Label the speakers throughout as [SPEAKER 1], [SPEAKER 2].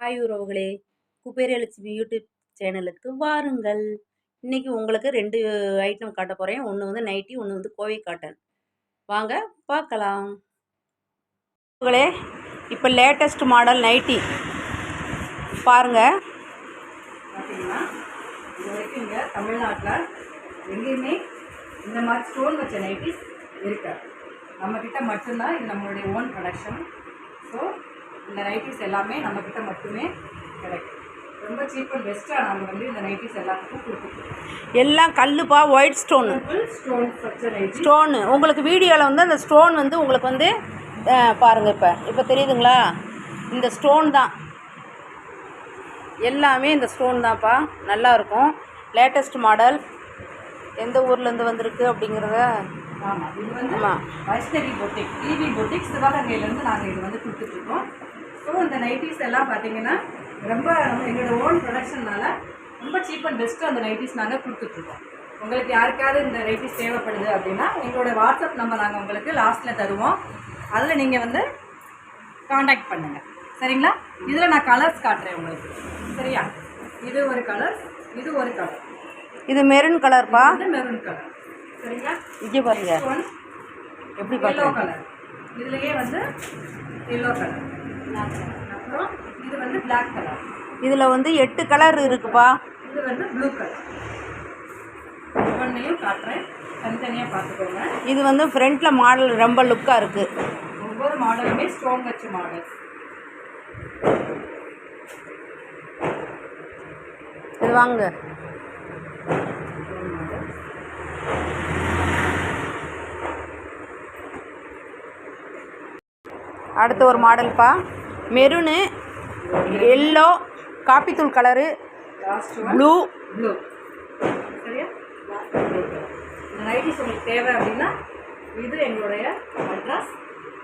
[SPEAKER 1] Hi உறவுகளே Kuberalakshmi YouTube சேனலுக்கு வாருங்கள். இன்றைக்கி உங்களுக்கு ரெண்டு ஐட்டம் காட்ட போகிறேன் ஒன்று வந்து நைட்டி ஒன்று வந்து கோவை காட்டன் வாங்க பார்க்கலாம். உறவுகளே இப்போ லேட்டஸ்ட் மாடல் நைட்டி. பாருங்கள்
[SPEAKER 2] பார்த்தீங்கன்னா இது வரைக்கும் இங்கே தமிழ்நாட்டில் எங்கேயுமே இந்த மாதிரி ஸ்டோன் வச்ச நைட்டிஸ் இருக்காது. நம்மக்கிட்ட மட்டும்தான் இது நம்மளுடைய ஓன் ப்ரொடக்ஷன் ஸோ இந்த நைட்டிஸ் எல்லாமே நம்மக்கிட்ட மட்டுமே கிடைக்கும். ரொம்ப சீப் அண்ட் பெஸ்ட்டாக நாங்கள் வந்து இந்த நைட்டிஸ் எல்லாத்துக்கும் கொடுத்துருக்கோம்.
[SPEAKER 1] எல்லாம் கல்லுப்பா ஒயிட் ஸ்டோனு
[SPEAKER 2] ஸ்டோன்
[SPEAKER 1] ஸ்டோனு உங்களுக்கு வீடியோவில் வந்து அந்த ஸ்டோன் வந்து உங்களுக்கு வந்து அஹ், பாருங்க இப்போ. இப்போ தெரியுதுங்களா? இந்த ஸ்டோன் தான். எல்லாமே இந்த ஸ்டோன் தான்ப்பா. நல்லா இருக்கும். லேட்டஸ்ட் மாடல் எந்த ஊர்லேருந்து வந்திருக்கு அப்படிங்கிறத?
[SPEAKER 2] ஆமாம் இது வந்து
[SPEAKER 1] ஆமாம்
[SPEAKER 2] வைஷ்ணவி பொட்டிக் டிவி பொட்டிக் சிவகங்கையிலேருந்து நாங்கள் இது வந்து கொடுத்துட்ருக்கோம் ஸோ இந்த நைட்டிஸ் எல்லாம் பார்த்தீங்கன்னா ரொம்ப எங்களோட ஓன் ப்ரொடக்ஷன்னால ரொம்ப சீப் அண்ட் பெஸ்ட்டு அந்த நைட்டிஸ் நாங்கள் கொடுத்துட்ருக்கோம் உங்களுக்கு யாருக்காவது இந்த நைட்டிஸ் தேவைப்படுது அப்படின்னா எங்களோட வாட்ஸ்அப் நம்பர் நாங்கள் உங்களுக்கு லாஸ்ட்டில் தருவோம். அதில் நீங்கள் வந்து காண்டாக்ட் பண்ணுங்கள் சரிங்களா? இதில் நான் கலர்ஸ் காட்டுறேன் உங்களுக்கு. சரியா? இது ஒரு கலர் இது ஒரு கலர்
[SPEAKER 1] இது மெரூன் கலர்ப்பா
[SPEAKER 2] வந்து மெரூன் கலர் சரிங்களா?
[SPEAKER 1] இங்கே பாருங்க. எப்படி
[SPEAKER 2] எல்லோ கலர் இதுலயே வந்து எல்லோ கலர் அப்புறம் இது வந்து பிளாக் கலர்
[SPEAKER 1] இதில் வந்து எட்டு கலர் இருக்குப்பா.
[SPEAKER 2] இது வந்து ப்ளூ கலர் ஒவ்வொன்றையும் காட்டுறேன் தனித்தனியாக பார்த்துக்கோங்க
[SPEAKER 1] இது வந்து ஃப்ரண்ட்டில் மாடல் ரொம்ப லுக்காக இருக்குது
[SPEAKER 2] ஒவ்வொரு மாடலுமே ஸ்டோன் வச்ச மாடல்
[SPEAKER 1] இது வாங்க. அடுத்த ஒரு மாடல்ப்பா மெரூனு எல்லோ காப்பித்தூள் கலரு
[SPEAKER 2] லாஸ்ட்
[SPEAKER 1] ப்ளூ.
[SPEAKER 2] ப்ளூ. சரியா? இந்த நைட்டிஸ் உங்களுக்கு தேவை அப்படின்னா இது எங்களுடைய அட்ரஸ்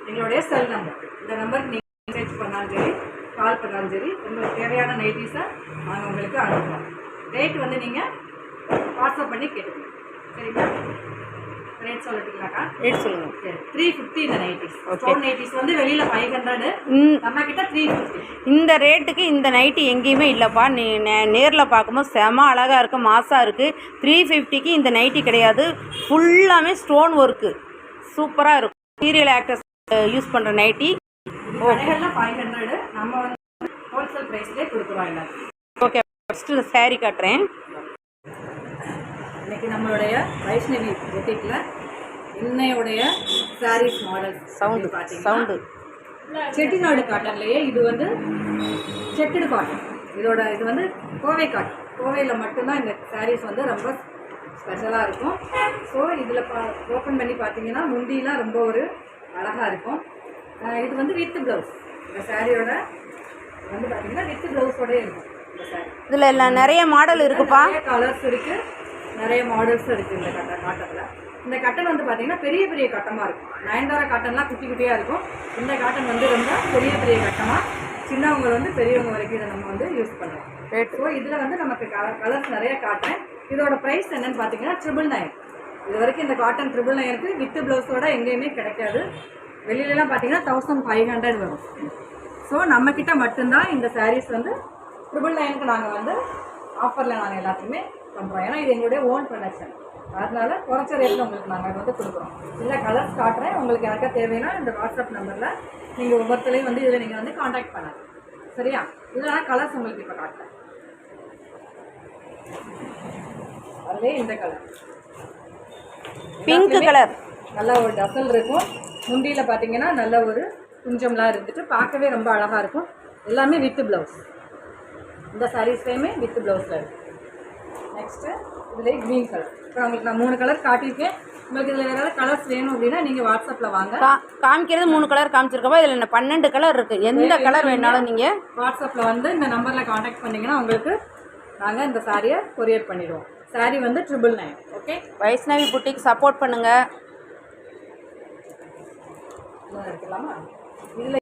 [SPEAKER 2] எங்களுடைய செல் நம்பர் இந்த நம்பருக்கு நீங்கள் மெசேஜ் பண்ணாலும் சரி கால் பண்ணாலும் சரி உங்களுக்கு தேவையான நைட்டிஸை நாங்கள் உங்களுக்கு அனுப்புவோம் ரேட் வந்து நீங்கள் வாட்ஸ்அப் பண்ணி கேட்டுக்கோங்க. சரிங்களா? ரேட் சொல்லட்டுங்களாக்கா?
[SPEAKER 1] ரேட் சொல்லுங்கள்
[SPEAKER 2] சரி த்ரீ ஃபிஃப்டி இந்த நைட்டிஸ் ஸ்டோன் நைட்டிஸ் வந்து வெளியில் ஃபைவ் ஹண்ட்ரடு
[SPEAKER 1] இந்த
[SPEAKER 2] நம்ம கிட்ட த்ரீ ஃபிஃப்டி
[SPEAKER 1] இந்த ரேட்டுக்கு இந்த நைட்டி எங்கேயுமே இல்லைப்பா. நீ நேரில் பார்க்கும்போது செம அழகாக இருக்குது மாசாக இருக்குது த்ரீ ஃபிஃப்டிக்கு இந்த நைட்டி கிடையாது. ஃபுல்லாமே ஸ்டோன் ஒர்க்கு சூப்பராக இருக்கும் சீரியல் ஆக்டர்ஸ் யூஸ் பண்ணுற நைட்டி
[SPEAKER 2] கடைகளில் ஃபைவ் ஹண்ட்ரடு நம்ம வந்து ஹோல்சேல் ப்ரைஸ்லேயே கொடுக்குறோம் எல்லாத்துக்கும்.
[SPEAKER 1] ஓகே ஃபஸ்ட்டு saree காட்டுறேன்.
[SPEAKER 2] இன்னைக்கு நம்மளுடைய வைஷ்ணவி பொட்டிக்கில் இன்னையுடைய சாரீஸ் மாடல்
[SPEAKER 1] சவுண்டு சவுண்டு
[SPEAKER 2] செட்டிநாடு காட்டன்லேயே இது வந்து செக்குடு காட்டன் இதோட இது வந்து கோவை காட்டன் கோவையில் மட்டும்தான் இந்த சாரீஸ் வந்து ரொம்ப ஸ்பெஷலாக இருக்கும். ஸோ இதில் பா ஓப்பன் பண்ணி பார்த்தீங்கன்னா முந்திலாம் ரொம்ப ஒரு அழகாக இருக்கும். இது வந்து வித் ப்ளவுஸ் இந்த சாரியோட வந்து பார்த்தீங்கன்னா வித் ப்ளவுஸோடய இருக்கும்
[SPEAKER 1] இதில் எல்லாம் நிறைய மாடல் இருக்குப்பா.
[SPEAKER 2] கலர்ஸ் இருக்கு. நிறைய மாடல்ஸ் இருக்குது இந்த கட்ட காட்டனில். இந்த கட்டன் வந்து பார்த்திங்கன்னா பெரிய பெரிய கட்டமாக இருக்கும். நயன்தாரா காட்டன்லாம் குட்டி குட்டியாக இருக்கும். இந்த காட்டன் வந்து ரொம்ப பெரிய பெரிய கட்டமாக சின்னவங்க வந்து பெரியவங்க வரைக்கும் இதை நம்ம வந்து யூஸ் பண்ணலாம். ஸோ இதில் வந்து நமக்கு கலர்ஸ் நிறைய காட்டுறேன் இதோட ப்ரைஸ் என்னன்னு பார்த்தீங்கன்னா ட்ரிபிள் நைன் இது வரைக்கும் இந்த காட்டன் ட்ரிபிள் நைனுக்கு வித்து ப்ளவுஸோட எங்கேயுமே கிடைக்காது. வெளியிலலாம் பார்த்தீங்கன்னா தௌசண்ட் ஃபைவ் ஹண்ட்ரட் வரும். ஸோ நம்மக்கிட்ட மட்டும்தான் இந்த சாரீஸ் வந்து ட்ரிபிள் நைனுக்கு நாங்கள் வந்து ஆஃபரில் நாங்கள் எல்லாத்தையுமே பண்ணுறோம் ஏன்னா இது எங்களுடைய ஓன் ப்ரொடக்ஷன் அதனால குறைச்ச ரேட்டில் உங்களுக்கு நாங்கள் வந்து கொடுக்குறோம். இல்லை கலர்ஸ் காட்டுறேன். உங்களுக்கு யாருக்கா தேவைன்னா இந்த வாட்ஸ்அப் நம்பரில் நீங்கள் ஒவ்வொருத்தரையும் வந்து இதில் நீங்கள் வந்து காண்டாக்ட் பண்ணலாம். சரியா? இதில் கலர்ஸ் உங்களுக்கு இப்போ காட்டுறேன். அதுலேயே இந்த கலர்
[SPEAKER 1] பிங்க் கலர்
[SPEAKER 2] நல்ல ஒரு டசல் இருக்கும். முந்தியில் பார்த்தீங்கன்னா நல்ல ஒரு குஞ்சம்லாம் இருந்துட்டு பார்க்கவே ரொம்ப அழகாக இருக்கும். எல்லாமே வித் ப்ளவுஸ் இந்த சாரீஸ்லேயுமே வித் ப்ளவுஸில் இருக்கு. நெக்ஸ்ட்டு இதுலேயே க்ரீன் கலர் இப்போ உங்களுக்கு நான் மூணு கலர் காட்டியிருக்கேன். உங்களுக்கு இதில் ஏதாவது கலர்ஸ் வேணும் அப்படின்னா நீங்கள் வாட்ஸ்அப்பில் வாங்க.
[SPEAKER 1] காமிக்கிறது மூணு கலர் காமிச்சிருக்கப்பா இதில் என்ன பன்னெண்டு கலர் இருக்குது எந்த கலர் வேணாலும் நீங்கள்
[SPEAKER 2] வாட்ஸ்அப்பில் வந்து இந்த நம்பரில் காண்டாக்ட் பண்ணிங்கன்னா உங்களுக்கு நாங்கள் இந்த சாரியை கொரியர் பண்ணிடுவோம். சாரி வந்து ட்ரிபிள் நைன் ஓகே
[SPEAKER 1] வைஷ்ணவி புட்டிக்கு சப்போர்ட் பண்ணுங்கள்
[SPEAKER 2] எடுத்துக்கலாமா? இதில்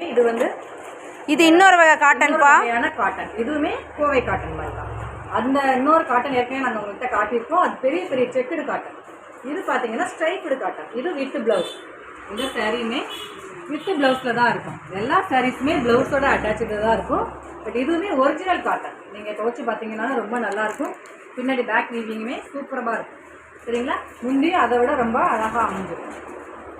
[SPEAKER 2] இது வந்து
[SPEAKER 1] இது இன்னொரு வகை காட்டன்ப்பா
[SPEAKER 2] காட்டன் இதுவுமே கோவை காட்டன் மாதிரி தான். அந்த இன்னொரு காட்டன் ஏற்கனவே நாங்கள் உங்கள்கிட்ட காட்டியிருக்கோம். அது பெரிய பெரிய செக்குடு காட்டன் இது பார்த்தீங்கன்னா ஸ்ட்ரைப்டு காட்டன் இது வித் ப்ளவுஸ் இந்த சாரியுமே வித் ப்ளவுஸில் தான் இருக்கும். எல்லா சாரீஸுமே ப்ளவுஸோட அட்டாச்சு தான் இருக்கும். பட் இதுவுமே ஒரிஜினல் காட்டன் நீங்கள் துவச்சி பார்த்தீங்கன்னா ரொம்ப நல்லாயிருக்கும் பின்னாடி பேக் வீவிங்குமே சூப்பராக இருக்கும். சரிங்களா? முந்தியும் அதை விட ரொம்ப அழகாக அமைஞ்சிருக்கும்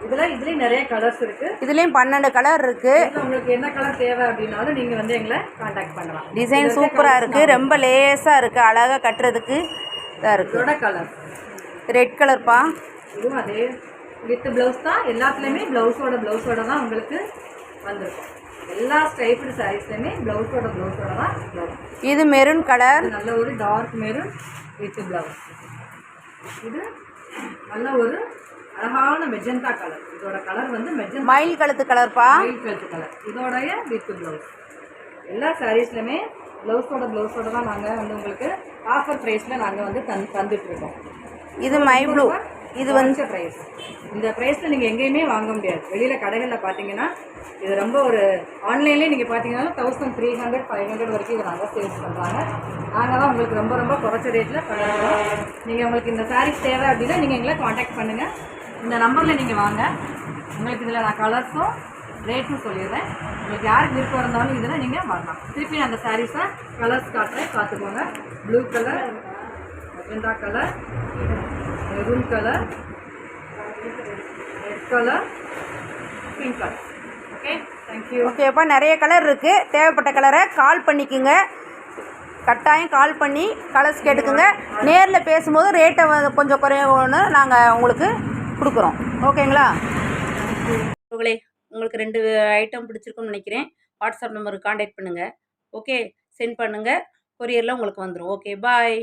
[SPEAKER 2] இதில் இதுலேயும் நிறைய கலர்ஸ் இருக்குது
[SPEAKER 1] இதுலேயும் பன்னெண்டு கலர் இருக்குது
[SPEAKER 2] உங்களுக்கு என்ன கலர் தேவை அப்படின்னாலும் நீங்கள் வந்து எங்களை காண்டாக்ட் பண்ணலாம்.
[SPEAKER 1] டிசைன் சூப்பராக இருக்குது ரொம்ப லேஸாக இருக்குது அழகாக கட்டுறதுக்கு இதாக இருக்குது
[SPEAKER 2] இதோட கலர்
[SPEAKER 1] ரெட் கலர்ப்பா
[SPEAKER 2] இதுவும் அதே வித் ப்ளவுஸ் தான். எல்லாத்துலேயுமே ப்ளவுஸோட ப்ளவுஸோட தான் உங்களுக்கு வந்திருக்கும். எல்லா ஸ்டைப்டு சாரீஸ்லையுமே ப்ளவுஸோட ப்ளவுஸோட தான்
[SPEAKER 1] இது மெரூன் கலர்
[SPEAKER 2] நல்ல ஒரு டார்க் மெரூன் வித் ப்ளவுஸ் இது நல்ல ஒரு அழகான மெஜந்தா கலர் இதோட கலர் வந்து மெஜந்தா
[SPEAKER 1] மயில் கழுத்து கலர்ப்பா?
[SPEAKER 2] ஒயிட் கழுத்து கலர் இதோடைய வித் ப்ளவுஸ் எல்லா சாரீஸ்லையுமே ப்ளவுஸோட ப்ளவுஸோட தான் நாங்கள் வந்து உங்களுக்கு ஆஃபர் ப்ரைஸில் நாங்கள் வந்து தந் தந்துட்டுருக்கோம்
[SPEAKER 1] இது மை ப்ளூ இது வந்து
[SPEAKER 2] ப்ரைஸ் இந்த ப்ரைஸில் நீங்கள் எங்கேயுமே வாங்க முடியாது. வெளியில் கடைகளில் பார்த்தீங்கன்னா இது ரொம்ப ஒரு ஆன்லைன்லேயே நீங்கள் பார்த்தீங்கன்னா thousand three hundred five hundred வரைக்கும் இதை நாங்கள் சேல்ஸ் பண்ணுறாங்க நாங்கள் தான் உங்களுக்கு ரொம்ப ரொம்ப குறைச்ச ரேட்டில் பண்ணுறோம் நீங்கள் உங்களுக்கு இந்த சாரீஸ் தேவை அப்படின்னா நீங்கள் எங்களை காண்டாக்ட் பண்ணுங்கள் இந்த நம்பரில் நீங்கள் வாங்க. உங்களுக்கு இதில் நான் கலர்ஸும் ரேட்டும் சொல்லிடுறேன். உங்களுக்கு யாருக்கு விருப்பம் இருந்தாலும் இதில் நீங்கள் வரலாம் திருப்பி நான் அந்த சாரீஸை கலர்ஸ் காட்டுறேன். பார்த்துக்கோங்க. Blue colour magenta colour maroon colour red colour pink colour okay thank you
[SPEAKER 1] ஓகேப்பா நிறைய கலர் இருக்குது தேவைப்பட்ட கலரை கால் பண்ணிக்கோங்க. கட்டாயம் கால் பண்ணி கலர்ஸ் கேட்டுக்குங்க. நேரில் பேசும்போது ரேட்டை கொஞ்சம் குறையன்னு நாங்கள் உங்களுக்கு கொடுக்குறோம். ஓகேங்களா? உங்களே உங்களுக்கு ரெண்டு ஐட்டம் பிடிச்சிருக்குன்னு நினைக்கிறேன். வாட்ஸ்அப் நம்பருக்கு காண்டாக்ட் பண்ணுங்கள் ஓகே சென்ட் பண்ணுங்கள் கொரியரில் உங்களுக்கு வந்துடும் ஓகே பாய்